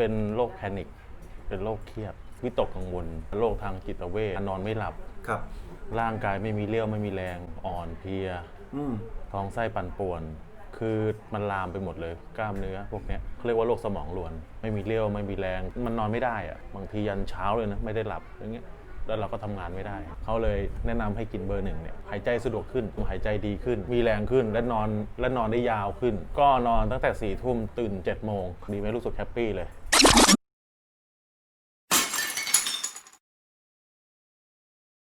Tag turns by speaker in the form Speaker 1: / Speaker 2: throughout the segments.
Speaker 1: เป็นโรคแพนิค เป็นโรคเครียด วิตกกังวล โรคทางจิตเวชนอนไม่หลับ
Speaker 2: ครับ
Speaker 1: ร่างกายไม่มีเรี่ยวไม่มีแรง อ่อนเพลีย
Speaker 2: อืม
Speaker 1: ท้องไส้ปั่นป่วน คือมันลามไปหมดเลย กล้ามเนื้อพวกเนี้ยเขาเรียกว่าโรคสมองรวน ไม่มีเรี่ยวไม่มีแรง มันนอนไม่ได้อะบางทียันเช้าเลยนะ ไม่ได้หลับ อย่างเงี้ย แล้วเราก็ทำงานไม่ได้ เขาเลยแนะนำให้กินเบอร์หนึ่งเนี่ย หายใจสะดวกขึ้น หายใจดีขึ้น มีแรงขึ้น และนอน และนอนได้ยาวขึ้น ก็นอนตั้งแต่สี่ทุ่มตื่นเจ็ดโมง ดีไหมรู้สึกแฮปปี้เลย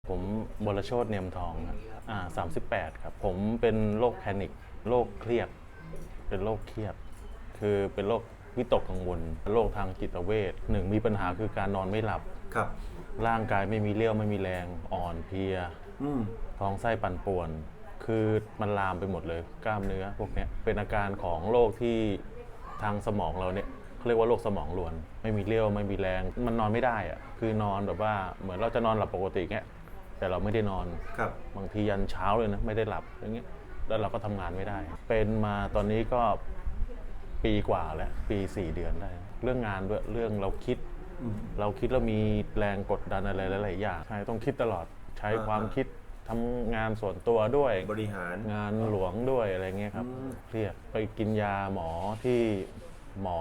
Speaker 1: ผมบรโชตเนียมทองครับอ่าสามสิบแปดครับ ผมเป็นโรคแพนิคโรคเครียด เป็นโรคเครียด คือเป็นโรควิตกกังวล โรคทางจิตเวชหนึ่งมีปัญหาคือการนอนไม่หลับ
Speaker 2: ครับ
Speaker 1: ร่างกายไม่มีเรี่ยวไม่มีแรงอ่อนเพลีย
Speaker 2: อืม
Speaker 1: ท้องไส้ปั่นป่วน คือมันลามไปหมดเลย กล้ามเนื้อพวกเนี้ยเป็นอาการของโรคที่ทางสมองเราเนี่ย เขาเรียกว่าโรคสมองรวน ไม่มีเรี่ยวไม่มีแรง มันนอนไม่ได้อะคือนอนแบบว่าเหมือนเราจะนอนหลับปกติเงี้ยแต่เราไม่ได้นอน
Speaker 2: ครับ
Speaker 1: บางทียันเช้าเลยนะไม่ได้หลับอย่างเงี้ยแล้วเราก็ทำงานไม่ได้ เป็นมาตอนนี้ก็ปีกว่าแล้วปีสี่เดือนได้ เรื่องงานด้วยเรื่องเราคิด
Speaker 2: อืม
Speaker 1: เราคิดแล้วมีแรงกดดันอะไรหลายๆอย่างใช่ต้องคิดตลอดใช้
Speaker 2: อ่า
Speaker 1: ความคิดทำงานส่วนตัวด้วย
Speaker 2: บริหาร
Speaker 1: งานหลวงด้วยอะไรเงี้ยครับ
Speaker 2: อืม
Speaker 1: เครียดไปกินยาหมอที่ หมอ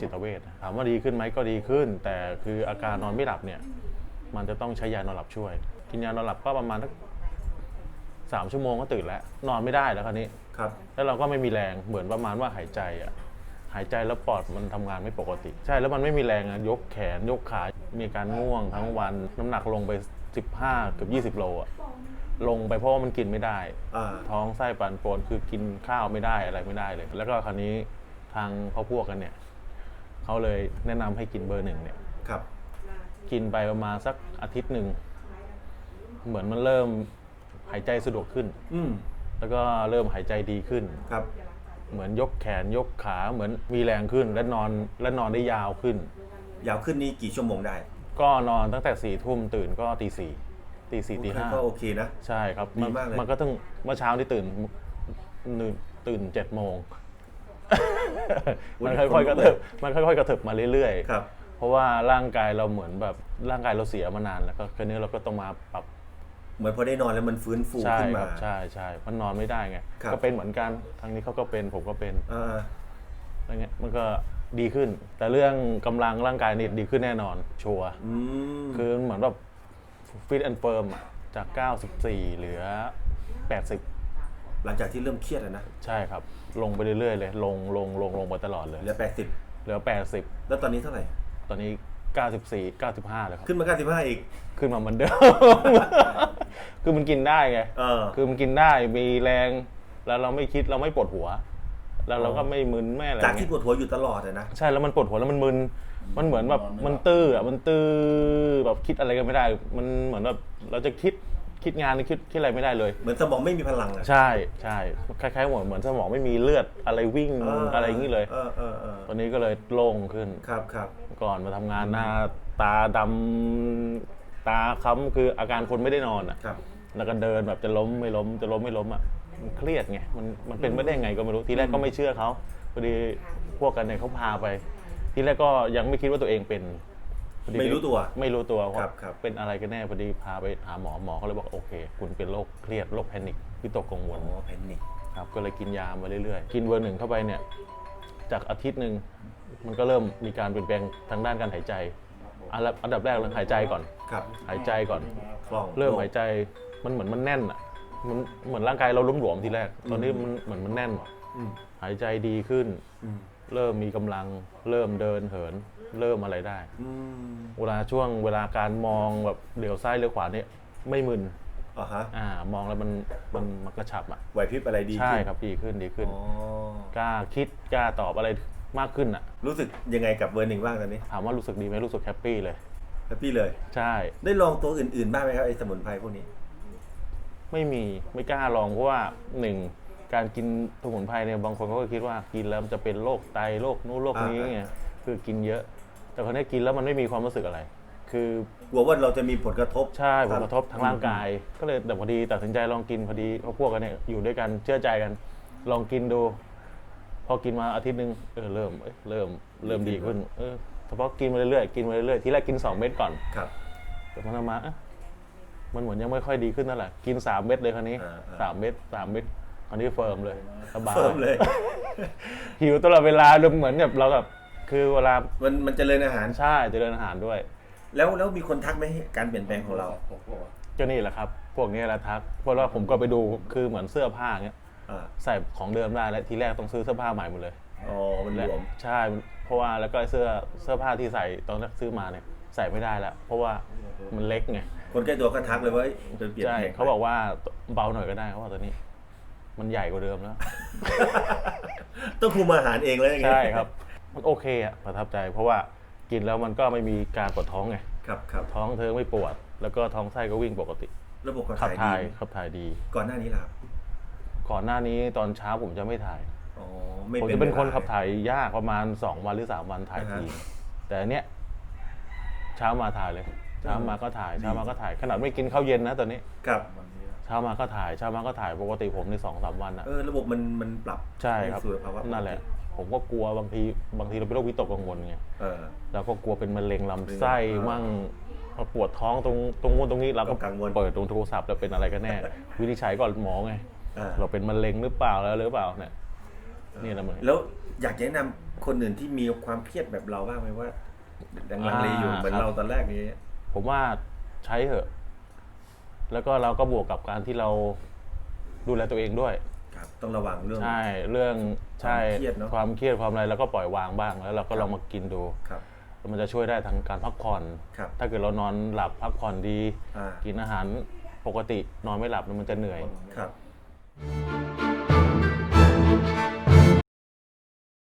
Speaker 1: จิตเวชถามว่าดีขึ้นไหมก็ดีขึ้น แต่คืออาการนอนไม่หลับเนี่ย มันจะต้องใช้ยานอนหลับช่วย กินยานอนหลับก็ประมาณสักสามชั่วโมงก็ตื่นแล้ว นอนไม่ได้แล้วคราวนี้
Speaker 2: ครับ
Speaker 1: แล้วเราก็ไม่มีแรงเหมือนประมาณว่าหายใจอะหายใจแล้วปอดมันทำงานไม่ปกติ ใช่แล้วมันไม่มีแรงอะยกแขนยกขามีการง่วงทั้งวัน น้ำหนักลงไป 15เกือบ20 โลอะลงไปเพราะว่ามันกินไม่ได้
Speaker 2: อ่า
Speaker 1: ท้องไส้ปั่นป่วนคือกินข้าวไม่ได้อะไรไม่ได้เลย แล้วก็คราวนี้ ทางพ่อพวกกันเนี่ยเขาเลยแนะนำให้กินเบอร์หนึ่งเนี่ย
Speaker 2: ครับ
Speaker 1: กินไปประมาณสักอาทิตย์หนึ่ง เหมือนมันเริ่มหายใจสะดวกขึ้น
Speaker 2: อืม
Speaker 1: แล้วก็เริ่มหายใจดีขึ้น
Speaker 2: ครับ
Speaker 1: เหมือนยกแขนยกขาเหมือนมีแรงขึ้นและนอนและนอนได้ยาวขึ้น
Speaker 2: ยาวขึ้นนี่กี่ชั่วโมงได้
Speaker 1: ก็นอนตั้งแต่สี่ทุ่มตื่นก็ตีสี่ตีสี่ตีห้า
Speaker 2: ก็โอเคนะ
Speaker 1: ใช่ครับ
Speaker 2: ดีมากเลย
Speaker 1: มันก็ต้องเมื่อเช้าที่ตื่นตื่นตื่นเจ็ดโมง มันค่อยๆกระเถิบมันค่อยๆกระเถิบมาเรื่อยๆ
Speaker 2: ครับ
Speaker 1: เพราะว่าร่างกายเราเหมือนแบบร่างกายเราเสียมานานแล้วก็คราวนี้เราก็ต้องมาปรับ
Speaker 2: เหมือนพอได้นอนแล้วมันฟื้นฟู
Speaker 1: ใช่
Speaker 2: ขึ้น
Speaker 1: ค
Speaker 2: มา
Speaker 1: รับใช่ใช่มันนอนไม่ได้ไง
Speaker 2: ครับ
Speaker 1: ก็เป็นเหมือนกันทางนี้เขาก็เป็นผมก็เป็น
Speaker 2: อ่า
Speaker 1: อะไรเงี้ยมันก็ดีขึ้น แต่เรื่องกำลังร่างกายนี่ดีขึ้นแน่นอนชัวร์
Speaker 2: อืม
Speaker 1: คือเหมือนแบบฟิตแอนด์เฟิร์มจาก 94 เหลือ 80
Speaker 2: หลังจากที่เริ่มเครียดอะนะ
Speaker 1: ใช่ครับ ลงไปเรื่อยๆเลย ลงลงลงลงไปตลอดเลย
Speaker 2: เหลือ
Speaker 1: เหลือ
Speaker 2: 80 แล้วตอนนี้เท่าไหร่
Speaker 1: 80ตอนนี้ 94 95เลยครับ
Speaker 2: ขึ้นมา 95 อีก
Speaker 1: ขึ้นมาเหมือนเดิม คือมันกินได้ไง
Speaker 2: เออ
Speaker 1: คือมันกินได้ มีแรง แล้วเราไม่คิด เราไม่ปวดหัว แล้วเราก็ไม่มึนไม่อะไร
Speaker 2: จากที่
Speaker 1: เงี้ย
Speaker 2: ปวดหัวอยู่ตลอดอะนะ
Speaker 1: ใช่ แล้วมันปวดหัวแล้วมันมึน มันเหมือนแบบ มันตื้ออะ มันตื้อ แบบคิดอะไรกันไม่ได้ มันเหมือนแบบ เราจะคิด คิดงานคิดคิดอะไรไม่ได้เลย
Speaker 2: เหมือนสมองไม่มีพลังอะ
Speaker 1: ใช่ใช่คล้ายๆเหมือนเหมือนสมองไม่มีเลือดอะไรวิ่ง
Speaker 2: เอะ
Speaker 1: ไรอย่างนี้เลย
Speaker 2: เออเออเออ
Speaker 1: ตอนนี้ก็เลยโล่งขึ้น
Speaker 2: ครับครับ
Speaker 1: ก่อนมาทำงานหน้าตาดำตาค้ำคืออาการคนไม่ได้นอนอะ
Speaker 2: ครับ
Speaker 1: แล้วก็เดินแบบจะล้มไม่ล้มจะล้มไม่ล้มอะมันเครียดไงมันมันเป็นไม่ได้ไงก็ไม่รู้ทีแรกก็ไม่เชื่อเขาพอดีพวกกันเนี่ยเขาพาไป ทีแรกก็ยังไม่คิดว่าตัวเองเป็น พอดี
Speaker 2: ไม่รู้ตัว
Speaker 1: ไม่รู้ตัว
Speaker 2: ครั
Speaker 1: ว่า
Speaker 2: บครับ
Speaker 1: เป็นอะไรกันแน่พอดีพาไปหาหมอหมอเขาเลยบอกโอเค คุณเป็นโรคเครียดโรคแพนิควิตกกังวล
Speaker 2: อ๋อแพนิค
Speaker 1: ครับก็เลยกินยามาเรื่อยๆ กินเบอร์หนึ่งเข้าไปเนี่ย จากอาทิตย์หนึ่งมันก็เริ่มมีการเปลี่ยนแปลงทางด้านการหายใจอันดับอันดับแรกเลยหายใจก่อน
Speaker 2: ครับ
Speaker 1: หายใจก่อน
Speaker 2: คล่อง
Speaker 1: เริ่ม
Speaker 2: โล่ง
Speaker 1: หายใจมันเหมือนมันแน่นอะมันเหมือนร่างกายเราล้มหลวมทีแรก ตอนนี้มันเหมือนมันแน่น
Speaker 2: อืม
Speaker 1: หายใจดีขึ้น
Speaker 2: อืม
Speaker 1: เริ่มมีกำลัง เริ่มเดินเหิน เริ่มอะไรได้
Speaker 2: อืม
Speaker 1: เวลาช่วงเวลาการมองแบบเดี๋ยวซ้ายเลี้ยวขวาเนี่ยไม่มึน
Speaker 2: อ่าฮะ
Speaker 1: อ่ามองแล้วมันมันมันกระชับอะ
Speaker 2: ไหวพริบอะไรดี
Speaker 1: ใช่
Speaker 2: ขึ้น
Speaker 1: ครับดีขึ้นดีขึ้น
Speaker 2: อ๋อก
Speaker 1: ล้าคิดกล้าตอบอะไรมากขึ้นอะ
Speaker 2: รู้สึกยังไงกับเบอร์หนึ่งบ้างตอนนี้
Speaker 1: ถามว่ารู้สึกดีไหมรู้สึกแฮปปี้เลย
Speaker 2: แฮปปี้เลย
Speaker 1: ใช่
Speaker 2: ได้ลองตัวอื่นๆบ้างไหมครับไอ้สมุนไพรพวกนี้
Speaker 1: ไม่มีไม่กล้าลองเพราะว่าหนึ่ง การกินสมุนไพรเนี่ยบางคนเขาก็คิดว่ากินแล้วมันจะเป็นโรคไตโรคนู้นโรคนี้
Speaker 2: อ่า
Speaker 1: ไงคือกินเยอะ แต่คนนี้กินแล้วมันไม่มีความรู้สึกอะไร คือ
Speaker 2: กลัวว่าเราจะมีผลกระทบ
Speaker 1: ใช่ผ
Speaker 2: ค
Speaker 1: ล
Speaker 2: บ
Speaker 1: กระทบทางร่างกาย ก็เลยแต่พอดีตัดสินใจลองกินพอดีเพราะพวกกันเนี่ยอยู่ด้วยกันเชื่อใจกัน ลองกินดู พอกินมาอาทิตย์หนึ่งเออเริ่มเอ้ยเริ่มเริ่มดีขึ้น เออเฉพาะกินมาเรื่อยๆกินมาเรื่อยๆทีแรกกิน 2 เม็ดก่อน
Speaker 2: ครับ
Speaker 1: แต่มันมาเอ๊ะมันเหมือนยังไม่ค่อยดีขึ้นนั่นแหละกิน 3 เม็ดเลยคราวนี้
Speaker 2: อ่าอ่า
Speaker 1: สามเม็ดสามเม็ด คราวนี้เฟิร์มเลยสบาย
Speaker 2: เฟิร์มเลย
Speaker 1: หิวตลอดเวลาเลยเหมือนแบบเราแบบคือเวลา
Speaker 2: มันมันเจริญอาหาร
Speaker 1: ใช่เจริญอาหารด้วย
Speaker 2: แล้วแล้วมีคนทักไหมการเปลี่ยนแปลงของเรา
Speaker 1: ก็นี่แหละครับ พวกนี้แหละทักเพราะว่าผมก็ไปดูคือเหมือนเสื้อผ้าเงี้ย
Speaker 2: อ่า
Speaker 1: ใส่ของเดิมได้แล้วทีแรกต้องซื้อเสื้อผ้าใหม่หมดเลย
Speaker 2: อ๋อมันห
Speaker 1: และ
Speaker 2: ลวม
Speaker 1: ใช่เพราะว่าแล้วก็เสื้อเสื้อผ้าที่ใส่ตอนแรกซื้อมาเนี่ยใส่ไม่ได้แล้ว เพราะว่ามันเล็กไง
Speaker 2: คนใกล้ตัวก็ทักเลยว่าเฮ้ยเป็นเปลี่ยน
Speaker 1: ใช่
Speaker 2: แปลง
Speaker 1: เขาบอกว่าเบาหน่อยก็ได้เขาบอกตอนนี้ มันใหญ่กว่าเดิมแล้ว
Speaker 2: ต้องคุมอาหารเองแล้วอย่างเงี้ย
Speaker 1: ใช่ครับ มันโอเคอะประทับใจ เพราะว่ากินแล้วมันก็ไม่มีการปวดท้องไง
Speaker 2: ครับครับ
Speaker 1: ท้องเธอไม่ปวด แล้วก็ท้องไส้ก็วิ่งปกติ
Speaker 2: ระบบขับ
Speaker 1: ขับ
Speaker 2: ถ่ายดี
Speaker 1: ถ่ายขับถ่ายดี
Speaker 2: ก่อนหน้านี้ล่ะครับ
Speaker 1: ก่อนหน้านี้ตอนเช้าผมจะไม่ถ่าย
Speaker 2: อ๋อไม่
Speaker 1: ผม
Speaker 2: เป็น
Speaker 1: จะเป็นคน
Speaker 2: วลา
Speaker 1: ขับถ่ายยากประมาณ 2 วันหรือ 3 วันถ่าย
Speaker 2: อ่าฮะ
Speaker 1: ทีแต่อันเนี้ยเช้ามาถ่ายเลย เช้ามาก็ถ่ายเช้ามาก็ถ่ายขนาดไม่กินข้าวเย็นนะตอนนี้
Speaker 2: ครับ
Speaker 1: เช้ามาก็ถ่ายเช้ามาก็ถ่ายปกติผมในสองสามวันอะ
Speaker 2: เออระบบมันมันปรับ
Speaker 1: ใช่ครับ
Speaker 2: สู่ภาวะปกติ
Speaker 1: นั่นแหละ ผมก็กลัวบางทีบางทีเราเป็นโรควิตกกังวลไง
Speaker 2: เออ
Speaker 1: เราก็กลัวเป็นมะเร็งลำไส้
Speaker 2: อ่า
Speaker 1: มั่งปวดท้องตรงตรงนู้นตรงนี้เราก็
Speaker 2: กังวล
Speaker 1: เปิดตรงโทรศัพท์แล้วเป็นอะไรกันแน่ วินิจฉัยก่อนหมอไง
Speaker 2: อ่า
Speaker 1: เราเป็นมะเร็งหรือเปล่าแล้วหรือเปล่าเนี่ยนี่แหละมัน
Speaker 2: แล้วอยากแนะนำคนอื่นที่มีความเครียดแบบเราบ้างไหมว่ายังลังเลอยู่
Speaker 1: อ่า
Speaker 2: เหมือน
Speaker 1: ครับ
Speaker 2: เราตอนแรกนี้
Speaker 1: ผมว่าใช้เถอะ แล้วก็เราก็บวกกับการที่เราดูแลตัวเองด้วย
Speaker 2: ครับ ต้องระวังเรื่อง
Speaker 1: ใช่เรื่องใช่
Speaker 2: ความเครียดเนอะ
Speaker 1: ความเครียดความอะไรเราก็ปล่อยวางบ้าง แล้วเราก็ลองมากินดู
Speaker 2: ครับ
Speaker 1: แล้วมันจะช่วยได้ทางการพักผ่อน
Speaker 2: ครับ
Speaker 1: ถ้าเกิดเรานอนหลับพักผ่อนดี
Speaker 2: อ่า
Speaker 1: กินอาหารปกตินอนไม่หลับเนี่ยมันจะเหนื่อย
Speaker 2: ครับ